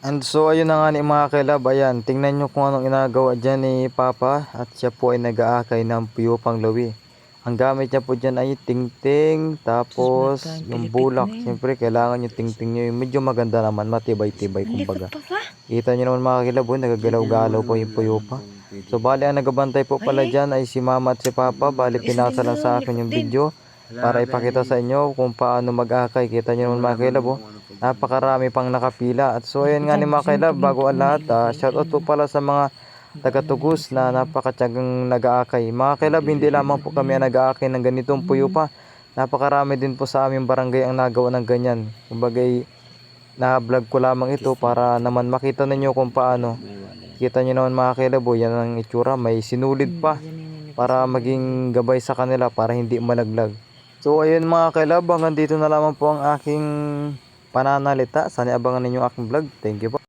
And so ayun na nga ni mga kailab, ayan, tingnan nyo kung anong ginagawa dyan ni Papa at siya po ay nag-aakay ng puyo pang lawi. Ang gamit niya po dyan ay tingting, tapos yung bulak. Siyempre kailangan yung tingting nyo yung medyo maganda naman, matibay-tibay kumbaga. Kita nyo naman mga kailab, oh, nagagalaw-galaw po yung puyo pa. So bali ang nagabantay po pala dyan ay si Mama at si Papa. Bali pinasa lang sa akin yung video para ipakita sa inyo kung paano mag-akay. Kita nyo naman mga kailab, oh. Napakarami pang nakapila. At so ayan nga ni mga kailab, bago ang lahat, ah, shoutout po pala sa mga taga-tugos na napakatyagang nag-aakay. Mga kailab, hindi lamang po kami ang nag-aakay ng ganitong puyo pa. Napakarami din po sa aming barangay ang nagawa ng ganyan. Kumbagay, na-vlog ko lamang ito para naman makita ninyo kung paano. Kita nyo naman mga kailabo, yan ang itsura. May sinulid pa para maging gabay sa kanila para hindi malaglag. So ayun mga kailab, hanggang dito na lamang po ang aking pananalita. Sana abangan ninyo aking vlog. Thank you po.